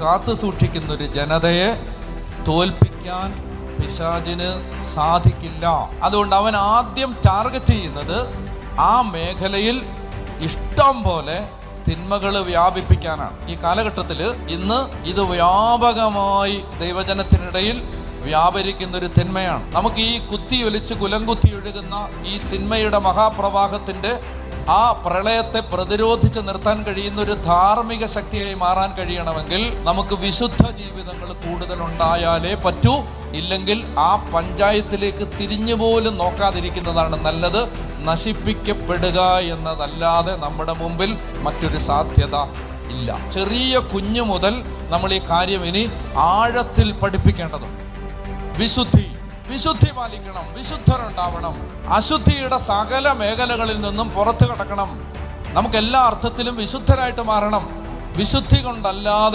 കാത്തു സൂക്ഷിക്കുന്ന ഒരു ജനതയെ തോൽപ്പിക്കാൻ പിശാചിന് സാധിക്കില്ല. അതുകൊണ്ട് അവൻ ആദ്യം ടാർഗറ്റ് ചെയ്യുന്നത് ആ മേഖലയിൽ ഇഷ്ടം പോലെ തിന്മകൾ വ്യാപിപ്പിക്കാനാണ്. ഈ കാലഘട്ടത്തിൽ ഇന്ന് ഇത് വ്യാപകമായി ദൈവജനത്തിനിടയിൽ വ്യാപരിക്കുന്ന ഒരു തിന്മയാണ്. നമുക്ക് ഈ കുത്തി ഒലിച്ച് കുലംകുത്തി ഒഴുകുന്ന ഈ തിന്മയുടെ മഹാപ്രവാഹത്തിന്റെ ആ പ്രളയത്തെ പ്രതിരോധിച്ച് നിർത്താൻ കഴിയുന്ന ഒരു ധാർമ്മിക ശക്തിയായി മാറാൻ കഴിയണമെങ്കിൽ നമുക്ക് വിശുദ്ധ ജീവിതങ്ങൾ കൂടുതൽ ഉണ്ടായാലേ പറ്റൂ. ഇല്ലെങ്കിൽ ആ പഞ്ചായത്തിലേക്ക് തിരിഞ്ഞു പോലും നോക്കാതിരിക്കുന്നതാണ് നല്ലത്. നശിപ്പിക്കപ്പെടുക എന്നതല്ലാതെ നമ്മുടെ മുമ്പിൽ മറ്റൊരു സാധ്യത ഇല്ല. ചെറിയ കുഞ്ഞു മുതൽ നമ്മൾ ഈ കാര്യം ഇനി ആഴത്തിൽ പഠിപ്പിക്കേണ്ടതുണ്ട്. വിശുദ്ധി വിശുദ്ധി പാലിക്കണം വിശുദ്ധരുണ്ടാവണം. അശുദ്ധിയുടെ സകല മേഖലകളിൽ നിന്നും പുറത്തു കടക്കണം. നമുക്ക് എല്ലാ അർത്ഥത്തിലും വിശുദ്ധരായിട്ട് മാറണം. വിശുദ്ധി കൊണ്ടല്ലാതെ